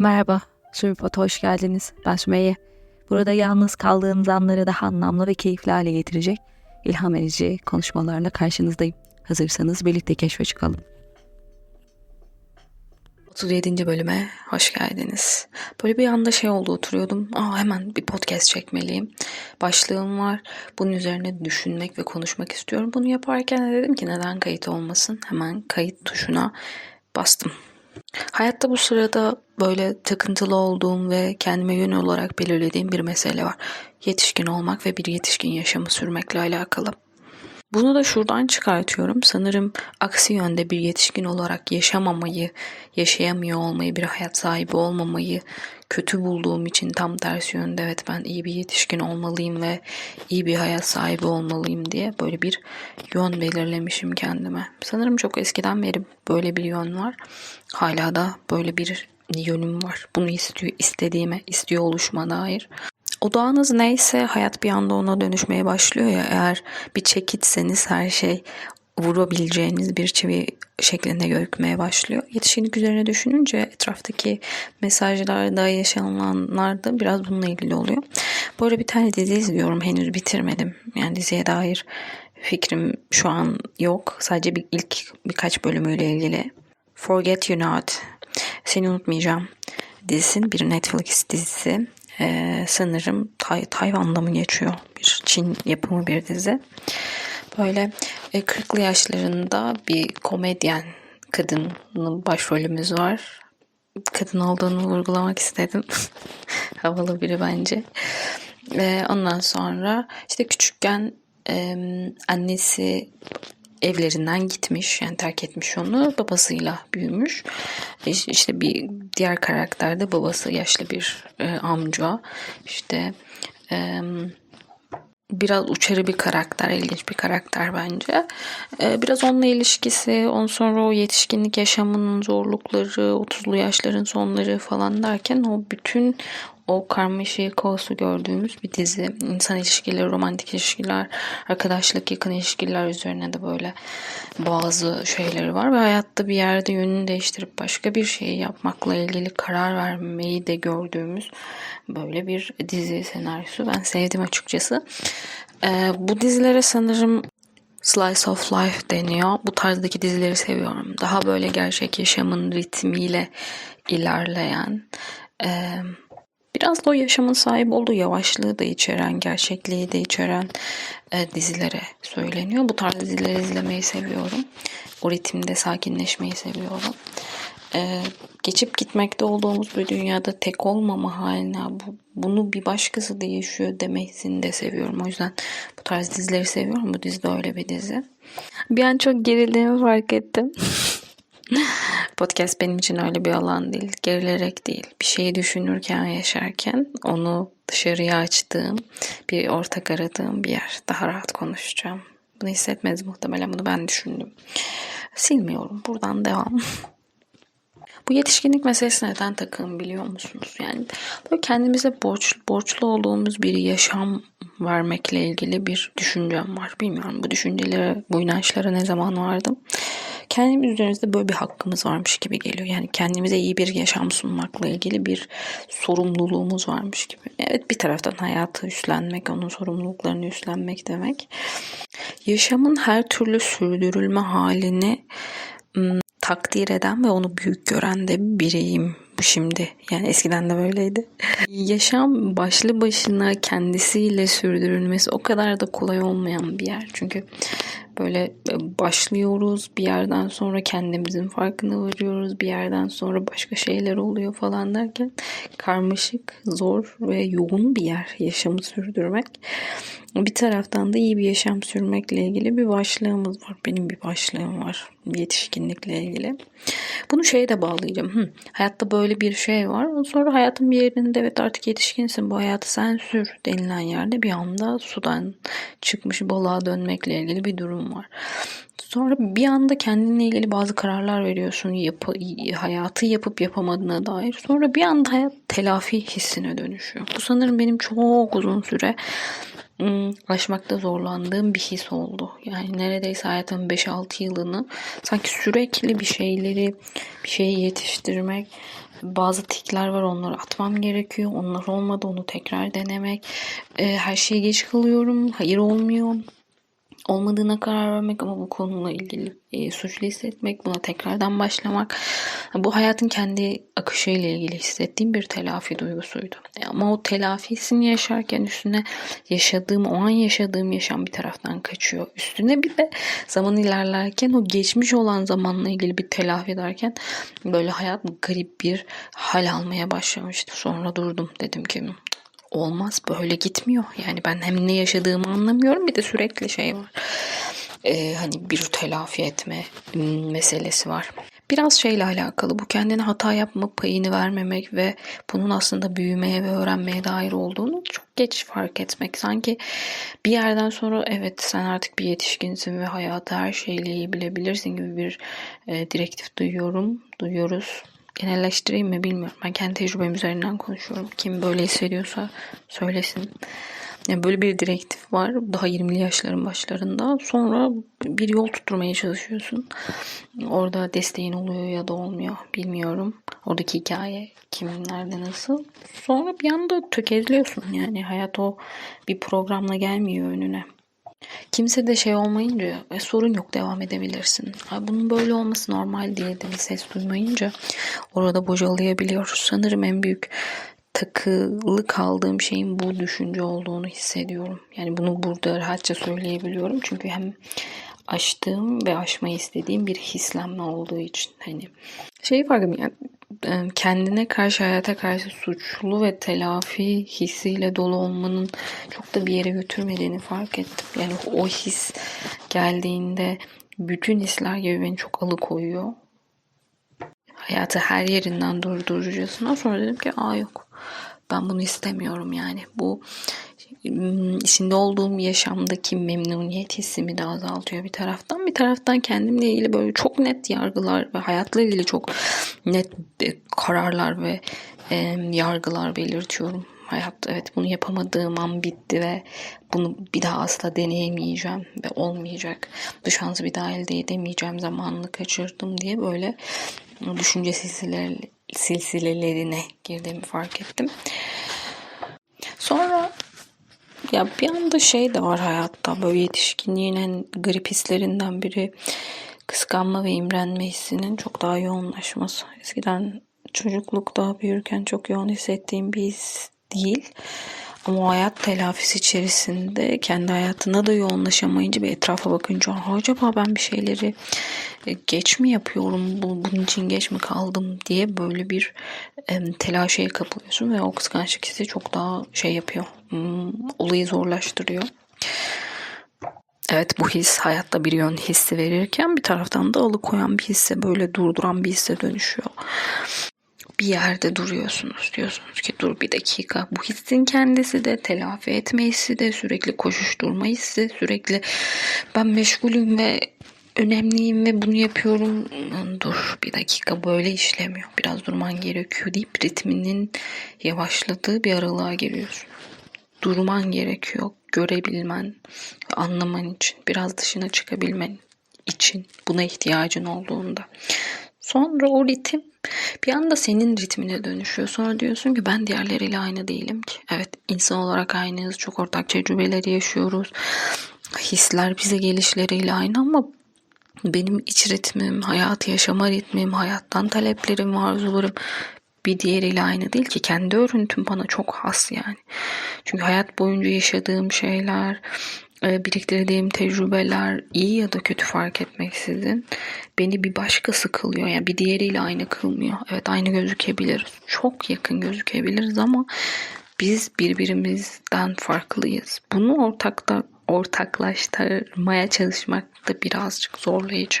Merhaba, Sürüpot'a hoş geldiniz. Ben Sümeyye. Burada yalnız kaldığınız anları daha anlamlı ve keyifli hale getirecek ilham edici konuşmalarla karşınızdayım. Hazırsanız birlikte keşfe çıkalım. 37. bölüme hoş geldiniz. Böyle bir anda şey oldu oturuyordum. Aa hemen bir podcast çekmeliyim. Başlığım var. Bunun üzerine düşünmek ve konuşmak istiyorum. Bunu yaparken de dedim ki neden kayıt olmasın? Hemen kayıt tuşuna bastım. Hayatta bu sırada böyle takıntılı olduğum ve kendime yön olarak belirlediğim bir mesele var. Yetişkin olmak ve bir yetişkin yaşamı sürmekle alakalı. Bunu da şuradan çıkartıyorum. Sanırım aksi yönde bir yetişkin olarak yaşamamayı, yaşayamıyor olmayı, bir hayat sahibi olmamayı kötü bulduğum için tam tersi yönde evet ben iyi bir yetişkin olmalıyım ve iyi bir hayat sahibi olmalıyım diye böyle bir yön belirlemişim kendime. Sanırım çok eskiden beri böyle bir yön var. Hala da böyle bir yönüm var. Bunu istiyor, istediğime, istiyor oluşuma dair. Odağınız neyse hayat bir anda ona dönüşmeye başlıyor ya eğer bir çekitseniz her şey vurabileceğiniz bir çivi şeklinde gözükmeye başlıyor. Yetişkinlik üzerine düşününce etraftaki mesajlarda yaşananlar da biraz bununla ilgili oluyor. Bu arada bir tane dizi izliyorum. Henüz bitirmedim. Yani diziye dair fikrim şu an yok. Sadece bir ilk birkaç bölümüyle ilgili. Forget You Not. Seni unutmayacağım. Dizisinin bir Netflix dizisi. Ee, sanırım Tay Tayvan'da mı geçiyor? Bir Çin yapımı bir dizi. Böyle e, 40'lı yaşlarında bir komedyen kadının başrolümüz var. Kadın olduğunu vurgulamak istedim. Havalı biri bence. Ve ondan sonra işte küçükken e, annesi evlerinden gitmiş yani terk etmiş onu. Babasıyla büyümüş. İşte bir diğer karakterde babası yaşlı bir e, amca. İşte e, biraz uçarı bir karakter ilginç bir karakter bence. E, biraz onunla ilişkisi on sonra o yetişkinlik yaşamının zorlukları 30'lu yaşların sonları falan derken o bütün o karmaşık kaosu gördüğümüz bir dizi. İnsan ilişkileri, romantik ilişkiler, arkadaşlık, yakın ilişkiler üzerine de böyle bazı şeyleri var. Ve hayatta bir yerde yönünü değiştirip başka bir şeyi yapmakla ilgili karar vermeyi de gördüğümüz böyle bir dizi senaryosu. Ben sevdim açıkçası. Ee, bu dizilere sanırım Slice of Life deniyor. Bu tarzdaki dizileri seviyorum. Daha böyle gerçek yaşamın ritmiyle ilerleyen... E, Biraz da o yaşamın sahip olduğu yavaşlığı da içeren, gerçekliği de içeren e, dizilere söyleniyor. Bu tarz dizileri izlemeyi seviyorum. O ritimde sakinleşmeyi seviyorum. E, geçip gitmekte olduğumuz bir dünyada tek olmama haline bu, bunu bir başkası da yaşıyor demesini de seviyorum. O yüzden bu tarz dizileri seviyorum. Bu dizi de öyle bir dizi. Bir an çok gerildiğimi fark ettim. Podcast benim için öyle bir alan değil. Gerilerek değil. Bir şeyi düşünürken, yaşarken onu dışarıya açtığım, bir ortak aradığım bir yer. Daha rahat konuşacağım. Bunu hissetmez muhtemelen. Bunu ben düşündüm. Silmiyorum. Buradan devam. Bu yetişkinlik meselesi neden takım biliyor musunuz? Yani böyle kendimize borç, borçlu olduğumuz bir yaşam vermekle ilgili bir düşüncem var. Bilmiyorum bu düşüncelere, bu inançlara ne zaman vardım kendimiz üzerimizde böyle bir hakkımız varmış gibi geliyor. Yani kendimize iyi bir yaşam sunmakla ilgili bir sorumluluğumuz varmış gibi. Evet bir taraftan hayatı üstlenmek, onun sorumluluklarını üstlenmek demek. Yaşamın her türlü sürdürülme halini takdir eden ve onu büyük gören de bireyim şimdi. Yani eskiden de böyleydi. Yaşam başlı başına kendisiyle sürdürülmesi o kadar da kolay olmayan bir yer. Çünkü böyle e, başlıyoruz. Bir yerden sonra kendimizin farkına varıyoruz. Bir yerden sonra başka şeyler oluyor falan derken karmaşık zor ve yoğun bir yer yaşamı sürdürmek. Bir taraftan da iyi bir yaşam sürmekle ilgili bir başlığımız var. Benim bir başlığım var yetişkinlikle ilgili. Bunu şeye de bağlayacağım. Hı, hayatta böyle bir şey var. Sonra hayatın bir yerinde evet artık yetişkinsin bu hayatı sen sür denilen yerde bir anda sudan çıkmış balığa dönmekle ilgili bir durum var. Sonra bir anda kendinle ilgili bazı kararlar veriyorsun. Yapı, hayatı yapıp yapamadığına dair. Sonra bir anda hayat telafi hissine dönüşüyor. Bu sanırım benim çok uzun süre aşmakta zorlandığım bir his oldu. Yani neredeyse hayatımın 5-6 yılını sanki sürekli bir şeyleri, bir şeyi yetiştirmek, bazı tikler var onları atmam gerekiyor. Onlar olmadı onu tekrar denemek. Her şeyi geç kalıyorum. Hayır olmuyor olmadığına karar vermek ama bu konuyla ilgili e, suçlu hissetmek, buna tekrardan başlamak. Bu hayatın kendi akışıyla ilgili hissettiğim bir telafi duygusuydu. E, ama o telafisini yaşarken üstüne yaşadığım, o an yaşadığım yaşam bir taraftan kaçıyor. Üstüne bir de zaman ilerlerken o geçmiş olan zamanla ilgili bir telafi ederken böyle hayat garip bir hal almaya başlamıştı. Sonra durdum dedim ki olmaz böyle gitmiyor. Yani ben hem ne yaşadığımı anlamıyorum bir de sürekli şey var. Ee, hani bir telafi etme meselesi var. Biraz şeyle alakalı bu kendine hata yapma payını vermemek ve bunun aslında büyümeye ve öğrenmeye dair olduğunu çok geç fark etmek. Sanki bir yerden sonra evet sen artık bir yetişkinsin ve hayatı her şeyle iyi bilebilirsin gibi bir e, direktif duyuyorum, duyuyoruz genelleştireyim mi bilmiyorum. Ben kendi tecrübem üzerinden konuşuyorum. Kim böyle hissediyorsa söylesin. Yani böyle bir direktif var. Daha 20'li yaşların başlarında. Sonra bir yol tutturmaya çalışıyorsun. Orada desteğin oluyor ya da olmuyor. Bilmiyorum. Oradaki hikaye kimin nerede nasıl. Sonra bir anda tökezliyorsun. Yani hayat o bir programla gelmiyor önüne. Kimse de şey olmayınca e, sorun yok devam edebilirsin. Bunun böyle olması normal diye de bir ses duymayınca orada bocalayabiliyoruz. Sanırım en büyük takılı kaldığım şeyin bu düşünce olduğunu hissediyorum. Yani bunu burada rahatça söyleyebiliyorum. Çünkü hem aştığım ve aşmayı istediğim bir hislenme olduğu için hani şey farkım yani kendine karşı hayata karşı suçlu ve telafi hissiyle dolu olmanın çok da bir yere götürmediğini fark ettim. Yani o his geldiğinde bütün hisler gibi beni çok alıkoyuyor. Hayatı her yerinden durdururcasına sonra dedim ki aa yok ben bunu istemiyorum yani. Bu içinde olduğum yaşamdaki memnuniyet hissimi de azaltıyor bir taraftan. Bir taraftan kendimle ilgili böyle çok net yargılar ve hayatla ilgili çok net e, kararlar ve e, yargılar belirtiyorum. Hayat evet bunu yapamadığım an bitti ve bunu bir daha asla deneyemeyeceğim ve olmayacak. Bu şansı bir daha elde edemeyeceğim zamanını kaçırdım diye böyle düşünce silsilelerine girdiğimi fark ettim. Sonra ya bir anda şey de var hayatta böyle yetişkinliğin en garip hislerinden biri kıskanma ve imrenme hissinin çok daha yoğunlaşması. Eskiden çocuklukta büyürken çok yoğun hissettiğim bir his değil. Ama o hayat telafisi içerisinde kendi hayatına da yoğunlaşamayınca bir etrafa bakınca acaba ben bir şeyleri e, geç mi yapıyorum, bunun için geç mi kaldım? diye böyle bir telaşeye kapılıyorsun ve o kıskançlık hissi çok daha şey yapıyor, hmm, olayı zorlaştırıyor. Evet bu his hayatta bir yön hissi verirken bir taraftan da alıkoyan bir hisse böyle durduran bir hisse dönüşüyor bir yerde duruyorsunuz. Diyorsunuz ki dur bir dakika. Bu hissin kendisi de telafi etme hissi de sürekli koşuşturma hissi sürekli ben meşgulüm ve önemliyim ve bunu yapıyorum. Dur bir dakika böyle işlemiyor. Biraz durman gerekiyor deyip ritminin yavaşladığı bir aralığa giriyorsun. Durman gerekiyor. Görebilmen, anlaman için, biraz dışına çıkabilmen için buna ihtiyacın olduğunda. Sonra o ritim bir anda senin ritmine dönüşüyor. Sonra diyorsun ki ben diğerleriyle aynı değilim ki. Evet insan olarak aynıyız. Çok ortak tecrübeleri yaşıyoruz. Hisler bize gelişleriyle aynı ama benim iç ritmim, hayat yaşama ritmim, hayattan taleplerim, arzularım bir diğeriyle aynı değil ki. Kendi örüntüm bana çok has yani. Çünkü hayat boyunca yaşadığım şeyler, biriktirdiğim tecrübeler iyi ya da kötü fark etmeksizin beni bir başkası kılıyor. Yani bir diğeriyle aynı kılmıyor. Evet aynı gözükebiliriz. Çok yakın gözükebiliriz ama biz birbirimizden farklıyız. Bunu ortakta ortaklaştırmaya çalışmak da birazcık zorlayıcı.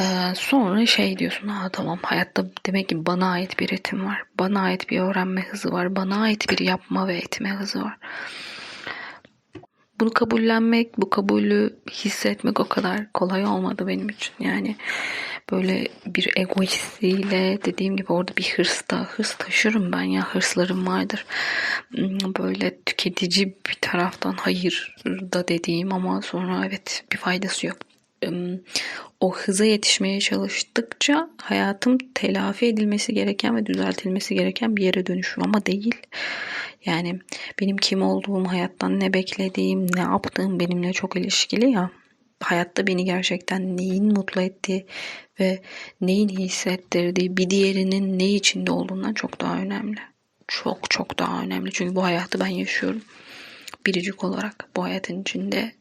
Ee, sonra şey diyorsun ha tamam hayatta demek ki bana ait bir ritim var. Bana ait bir öğrenme hızı var. Bana ait bir yapma ve etme hızı var. Bunu kabullenmek, bu kabulü hissetmek o kadar kolay olmadı benim için. Yani böyle bir ego hissiyle dediğim gibi orada bir hırs da hırs taşırım ben ya hırslarım vardır. hmm, böyle tüketici bir taraftan hayır da dediğim ama sonra evet bir faydası yok. O hıza yetişmeye çalıştıkça hayatım telafi edilmesi gereken ve düzeltilmesi gereken bir yere dönüşür ama değil. Yani benim kim olduğum, hayattan ne beklediğim, ne yaptığım benimle çok ilişkili ya. Hayatta beni gerçekten neyin mutlu ettiği ve neyin hissettirdiği bir diğerinin ne içinde olduğundan çok daha önemli. Çok çok daha önemli. Çünkü bu hayatı ben yaşıyorum. Biricik olarak bu hayatın içinde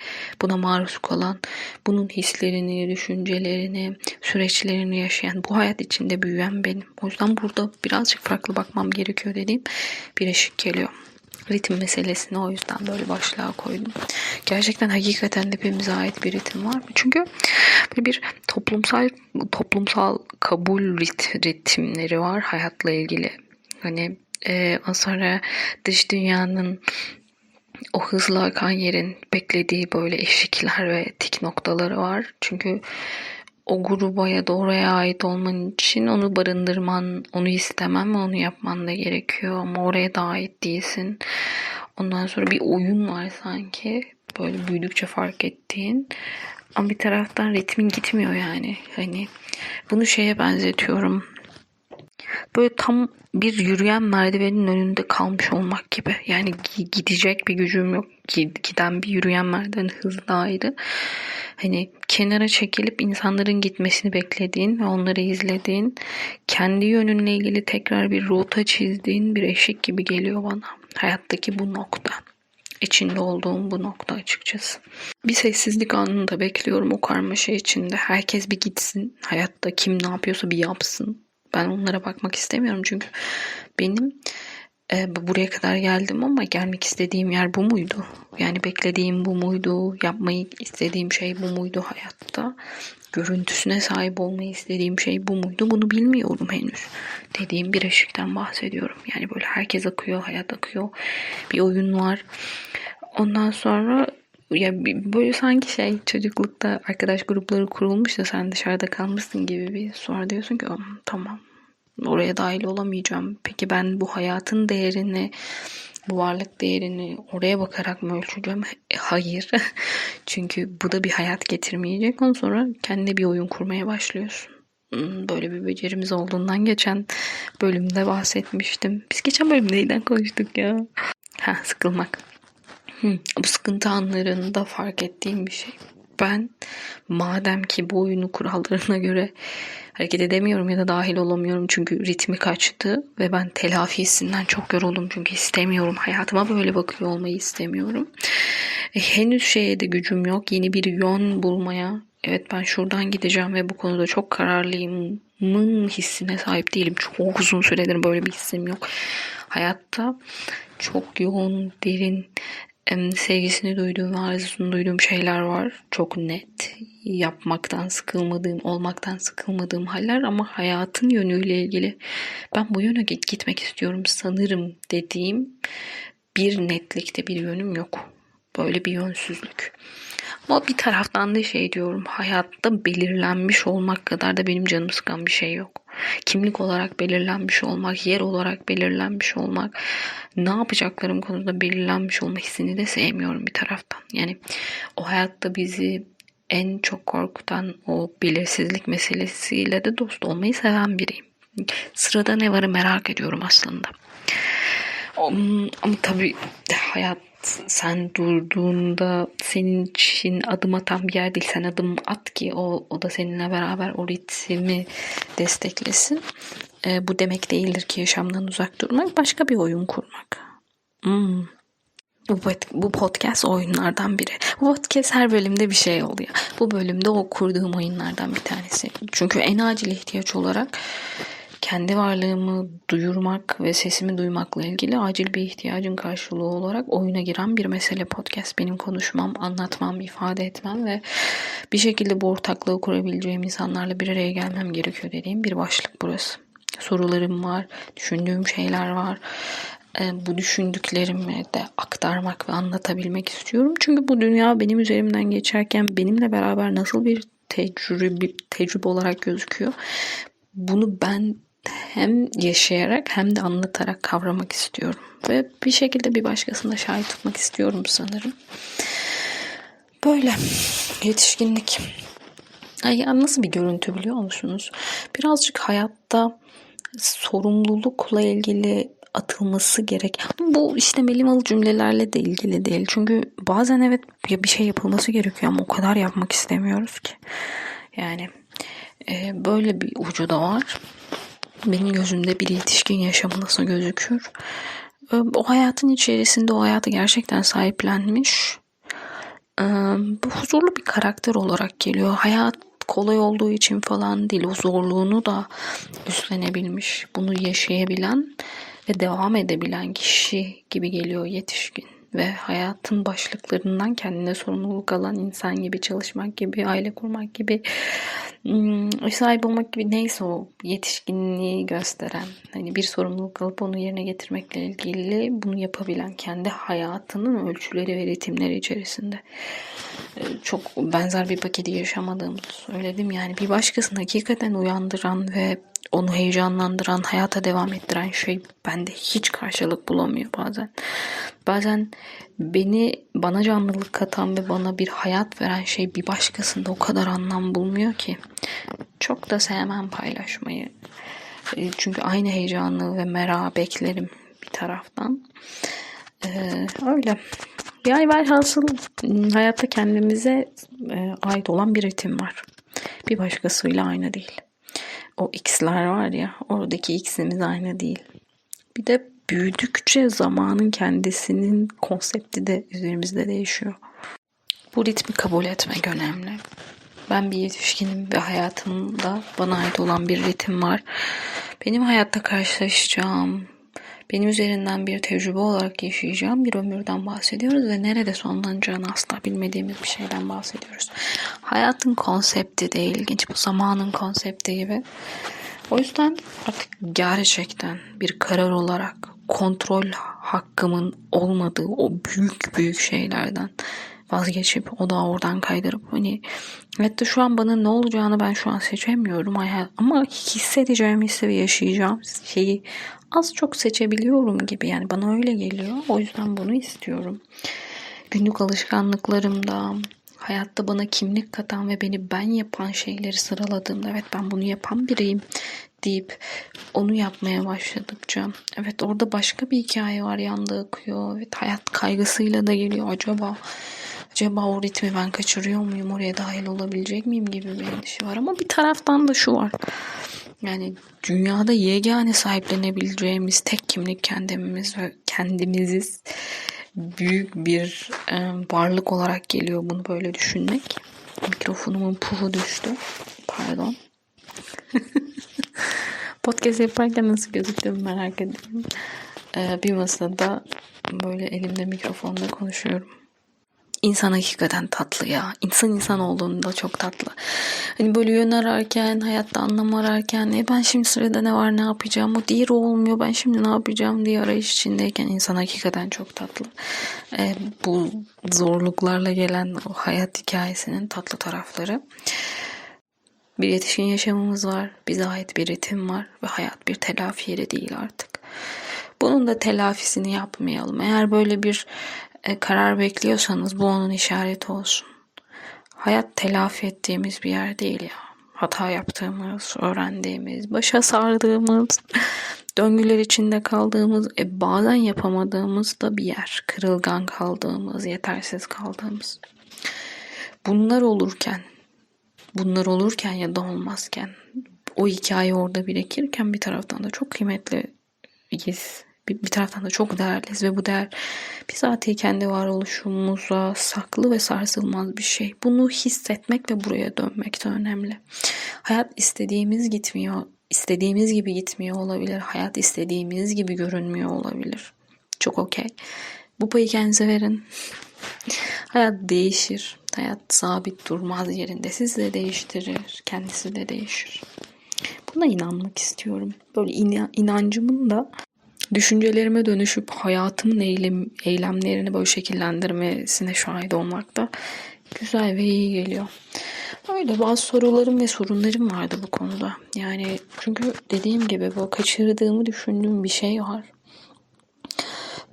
buna maruz kalan, bunun hislerini, düşüncelerini, süreçlerini yaşayan, bu hayat içinde büyüyen benim. O yüzden burada birazcık farklı bakmam gerekiyor dediğim bir eşik geliyor ritim meselesini o yüzden böyle başlığa koydum. Gerçekten hakikaten hepimize ait bir ritim var. Çünkü böyle bir toplumsal toplumsal kabul rit, ritimleri var hayatla ilgili. Hani e, sonra dış dünyanın o hızlı akan yerin beklediği böyle eşikler ve tik noktaları var. Çünkü o gruba ya da oraya ait olman için onu barındırman, onu istemen ve onu yapman da gerekiyor. Ama oraya da ait değilsin. Ondan sonra bir oyun var sanki. Böyle büyüdükçe fark ettiğin. Ama bir taraftan ritmin gitmiyor yani. Hani bunu şeye benzetiyorum. Böyle tam bir yürüyen merdivenin önünde kalmış olmak gibi. Yani gidecek bir gücüm yok. Giden bir yürüyen merdiven hızlı ayrı hani kenara çekilip insanların gitmesini beklediğin ve onları izlediğin, kendi yönünle ilgili tekrar bir rota çizdiğin bir eşik gibi geliyor bana. Hayattaki bu nokta. İçinde olduğum bu nokta açıkçası. Bir sessizlik anında bekliyorum o karmaşa içinde. Herkes bir gitsin. Hayatta kim ne yapıyorsa bir yapsın. Ben onlara bakmak istemiyorum çünkü benim e, buraya kadar geldim ama gelmek istediğim yer bu muydu? Yani beklediğim bu muydu? Yapmayı istediğim şey bu muydu hayatta? Görüntüsüne sahip olmayı istediğim şey bu muydu? Bunu bilmiyorum henüz. Dediğim bir ışıktan bahsediyorum. Yani böyle herkes akıyor, hayat akıyor. Bir oyun var. Ondan sonra ya böyle sanki şey çocuklukta arkadaş grupları kurulmuş da sen dışarıda kalmışsın gibi bir sonra diyorsun ki tamam oraya dahil olamayacağım. Peki ben bu hayatın değerini, bu varlık değerini oraya bakarak mı ölçeceğim? E, hayır. Çünkü bu da bir hayat getirmeyecek. Ondan sonra kendine bir oyun kurmaya başlıyorsun. Hmm, böyle bir becerimiz olduğundan geçen bölümde bahsetmiştim. Biz geçen bölümde neyden konuştuk ya? Ha sıkılmak. Hmm, bu sıkıntı anlarında fark ettiğim bir şey. Ben madem ki bu oyunu kurallarına göre hareket edemiyorum ya da dahil olamıyorum çünkü ritmi kaçtı ve ben telafi hissinden çok yoruldum çünkü istemiyorum. Hayatıma böyle bakıyor olmayı istemiyorum. E, henüz şeye de gücüm yok. Yeni bir yön bulmaya. Evet ben şuradan gideceğim ve bu konuda çok kararlıyım mın hissine sahip değilim. Çok uzun süredir böyle bir hissim yok. Hayatta çok yoğun, derin sevgisini duyduğum ve arzusunu duyduğum şeyler var. Çok net. Yapmaktan sıkılmadığım, olmaktan sıkılmadığım haller ama hayatın yönüyle ilgili ben bu yöne gitmek istiyorum sanırım dediğim bir netlikte bir yönüm yok. Böyle bir yönsüzlük. Ama bir taraftan da şey diyorum hayatta belirlenmiş olmak kadar da benim canım sıkan bir şey yok. Kimlik olarak belirlenmiş olmak, yer olarak belirlenmiş olmak, ne yapacaklarım konusunda belirlenmiş olma hissini de sevmiyorum bir taraftan. Yani o hayatta bizi en çok korkutan o belirsizlik meselesiyle de dost olmayı seven biriyim. Sırada ne varı merak ediyorum aslında. Ama tabii hayat sen durduğunda senin için adım atan bir yer değil. Sen adım at ki o, o da seninle beraber o ritmi desteklesin. E, bu demek değildir ki yaşamdan uzak durmak. Başka bir oyun kurmak. Hmm. Bu, bu podcast oyunlardan biri. Bu podcast her bölümde bir şey oluyor. Bu bölümde o kurduğum oyunlardan bir tanesi. Çünkü en acil ihtiyaç olarak kendi varlığımı duyurmak ve sesimi duymakla ilgili acil bir ihtiyacın karşılığı olarak oyuna giren bir mesele podcast. Benim konuşmam, anlatmam, ifade etmem ve bir şekilde bu ortaklığı kurabileceğim insanlarla bir araya gelmem gerekiyor dediğim bir başlık burası. Sorularım var, düşündüğüm şeyler var. Ee, bu düşündüklerimi de aktarmak ve anlatabilmek istiyorum. Çünkü bu dünya benim üzerimden geçerken benimle beraber nasıl bir tecrübe, tecrübe olarak gözüküyor. Bunu ben hem yaşayarak hem de anlatarak kavramak istiyorum. Ve bir şekilde bir başkasına şahit tutmak istiyorum sanırım. Böyle yetişkinlik. Ay, nasıl bir görüntü biliyor musunuz? Birazcık hayatta sorumlulukla ilgili atılması gerek. Bu işte melimalı cümlelerle de ilgili değil. Çünkü bazen evet bir şey yapılması gerekiyor ama o kadar yapmak istemiyoruz ki. Yani e, böyle bir ucu da var. Benim gözümde bir yetişkin yaşamı nasıl gözükür? O hayatın içerisinde o hayatı gerçekten sahiplenmiş. Bu huzurlu bir karakter olarak geliyor. Hayat kolay olduğu için falan değil. O zorluğunu da üstlenebilmiş. Bunu yaşayabilen ve devam edebilen kişi gibi geliyor yetişkin ve hayatın başlıklarından kendine sorumluluk alan insan gibi çalışmak gibi, aile kurmak gibi, hmm, sahip olmak gibi neyse o yetişkinliği gösteren, hani bir sorumluluk alıp onu yerine getirmekle ilgili bunu yapabilen kendi hayatının ölçüleri ve ritimleri içerisinde ee, çok benzer bir paketi yaşamadığımızı söyledim. Yani bir başkasını hakikaten uyandıran ve onu heyecanlandıran, hayata devam ettiren şey bende hiç karşılık bulamıyor bazen. Bazen beni bana canlılık katan ve bana bir hayat veren şey bir başkasında o kadar anlam bulmuyor ki. Çok da sevmem paylaşmayı. E, çünkü aynı heyecanı ve merak beklerim bir taraftan. Ee, öyle. Yani velhasıl hayatta kendimize e, ait olan bir ritim var. Bir başkasıyla aynı değil. O x'ler var ya oradaki x'imiz aynı değil. Bir de büyüdükçe zamanın kendisinin konsepti de üzerimizde değişiyor. Bu ritmi kabul etmek önemli. Ben bir yetişkinim ve hayatımda bana ait olan bir ritim var. Benim hayatta karşılaşacağım, benim üzerinden bir tecrübe olarak yaşayacağım bir ömürden bahsediyoruz ve nerede sonlanacağını asla bilmediğimiz bir şeyden bahsediyoruz. Hayatın konsepti de ilginç. Bu zamanın konsepti gibi. O yüzden artık gerçekten bir karar olarak kontrol hakkımın olmadığı o büyük büyük şeylerden vazgeçip o da oradan kaydırıp hani hatta şu an bana ne olacağını ben şu an seçemiyorum ama hissedeceğim hissi ve yaşayacağım şeyi az çok seçebiliyorum gibi. Yani bana öyle geliyor. O yüzden bunu istiyorum. Günlük alışkanlıklarımda, hayatta bana kimlik katan ve beni ben yapan şeyleri sıraladığımda evet ben bunu yapan biriyim. deyip onu yapmaya başladıkça evet orada başka bir hikaye var yanda akıyor. Evet hayat kaygısıyla da geliyor. Acaba acaba o ritmi ben kaçırıyor muyum? Oraya dahil olabilecek miyim? gibi bir endişe var. Ama bir taraftan da şu var yani dünyada yegane sahiplenebileceğimiz tek kimlik kendimiz ve kendimiziz. Büyük bir e, varlık olarak geliyor bunu böyle düşünmek. Mikrofonumun pufu düştü. Pardon. Podcast yaparken nasıl gözüktüğümü merak ediyorum. Ee, bir masada böyle elimde mikrofonda konuşuyorum. İnsan hakikaten tatlı ya. İnsan insan olduğunda çok tatlı. Hani böyle yön ararken, hayatta anlam ararken, e ben şimdi sırada ne var ne yapacağım, o diğeri olmuyor, ben şimdi ne yapacağım diye arayış içindeyken insan hakikaten çok tatlı. E, bu zorluklarla gelen o hayat hikayesinin tatlı tarafları. Bir yetişkin yaşamımız var, bize ait bir ritim var ve hayat bir telafi yeri değil artık. Bunun da telafisini yapmayalım. Eğer böyle bir e, karar bekliyorsanız bu onun işareti olsun. Hayat telafi ettiğimiz bir yer değil ya. Hata yaptığımız, öğrendiğimiz, başa sardığımız, döngüler içinde kaldığımız, e, bazen yapamadığımız da bir yer. Kırılgan kaldığımız, yetersiz kaldığımız. Bunlar olurken, bunlar olurken ya da olmazken, o hikaye orada birikirken bir taraftan da çok kıymetli biz bir, bir taraftan da çok değerliyiz ve bu değer bizatihi kendi varoluşumuza saklı ve sarsılmaz bir şey. Bunu hissetmek ve buraya dönmek de önemli. Hayat istediğimiz gitmiyor, istediğimiz gibi gitmiyor olabilir. Hayat istediğimiz gibi görünmüyor olabilir. Çok okey. Bu payı kendinize verin. Hayat değişir. Hayat sabit durmaz yerinde. Sizi de değiştirir. Kendisi de değişir. Buna inanmak istiyorum. Böyle inancımın da düşüncelerime dönüşüp hayatımın eylem, eylemlerini böyle şekillendirmesine şahit olmak da güzel ve iyi geliyor. Öyle bazı sorularım ve sorunlarım vardı bu konuda. Yani çünkü dediğim gibi bu kaçırdığımı düşündüğüm bir şey var.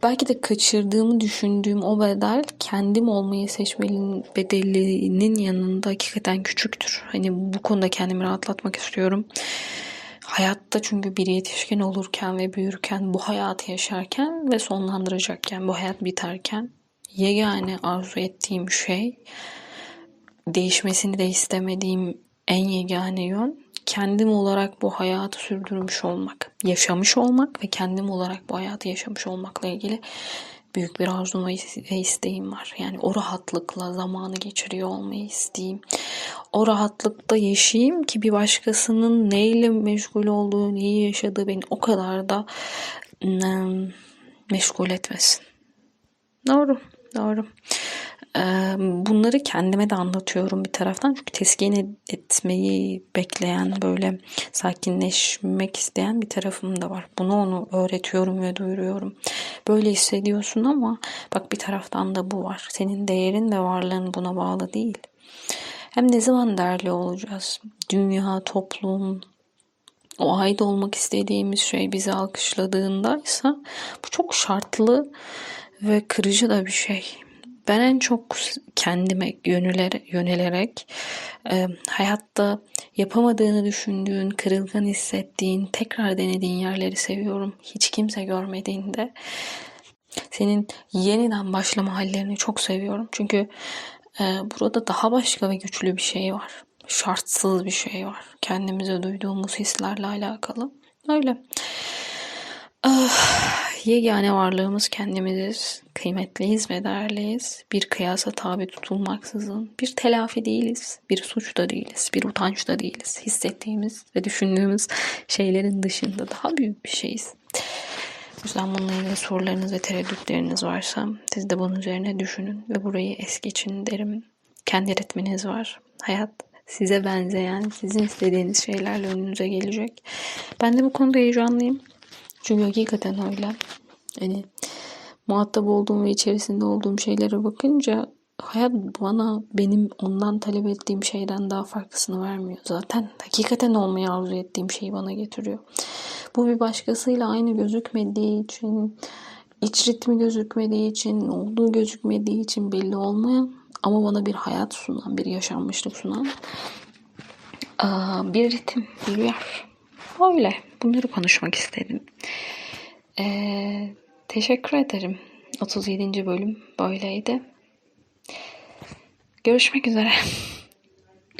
Belki de kaçırdığımı düşündüğüm o bedel kendim olmayı seçmenin bedelinin yanında hakikaten küçüktür. Hani bu konuda kendimi rahatlatmak istiyorum. Hayatta çünkü bir yetişkin olurken ve büyürken, bu hayatı yaşarken ve sonlandıracakken, bu hayat biterken yegane arzu ettiğim şey değişmesini de istemediğim en yegane yön kendim olarak bu hayatı sürdürmüş olmak, yaşamış olmak ve kendim olarak bu hayatı yaşamış olmakla ilgili büyük bir arzum ve isteğim var. Yani o rahatlıkla zamanı geçiriyor olmayı isteyeyim. O rahatlıkta yaşayayım ki bir başkasının neyle meşgul olduğu, neyi yaşadığı beni o kadar da meşgul etmesin. Doğru, doğru. Bunları kendime de anlatıyorum bir taraftan. Çünkü teskin etmeyi bekleyen, böyle sakinleşmek isteyen bir tarafım da var. Bunu onu öğretiyorum ve duyuruyorum. Böyle hissediyorsun ama bak bir taraftan da bu var. Senin değerin ve varlığın buna bağlı değil. Hem ne zaman değerli olacağız? Dünya, toplum, o ait olmak istediğimiz şey bizi alkışladığındaysa bu çok şartlı ve kırıcı da bir şey. Ben en çok kendime yönelerek, yönelerek e, hayatta yapamadığını düşündüğün, kırılgan hissettiğin, tekrar denediğin yerleri seviyorum. Hiç kimse görmediğinde. Senin yeniden başlama hallerini çok seviyorum. Çünkü e, burada daha başka ve güçlü bir şey var. Şartsız bir şey var. Kendimize duyduğumuz hislerle alakalı. Öyle. Ah, yegane varlığımız kendimiziz. Kıymetliyiz ve değerliyiz. Bir kıyasa tabi tutulmaksızın. Bir telafi değiliz. Bir suç da değiliz. Bir utanç da değiliz. Hissettiğimiz ve düşündüğümüz şeylerin dışında daha büyük bir şeyiz. O yüzden bununla ilgili sorularınız ve tereddütleriniz varsa siz de bunun üzerine düşünün ve burayı es geçin derim. Kendi ritminiz var. Hayat size benzeyen, sizin istediğiniz şeylerle önünüze gelecek. Ben de bu konuda heyecanlıyım. Çünkü hakikaten öyle. Yani muhatap olduğum ve içerisinde olduğum şeylere bakınca hayat bana benim ondan talep ettiğim şeyden daha farklısını vermiyor. Zaten hakikaten olmayı arzu ettiğim şeyi bana getiriyor. Bu bir başkasıyla aynı gözükmediği için, iç ritmi gözükmediği için, olduğu gözükmediği için belli olmayan ama bana bir hayat sunan, bir yaşanmışlık sunan bir ritim, bir yer. Öyle. Bunları konuşmak istedim. Ee, teşekkür ederim. 37. bölüm böyleydi. Görüşmek üzere.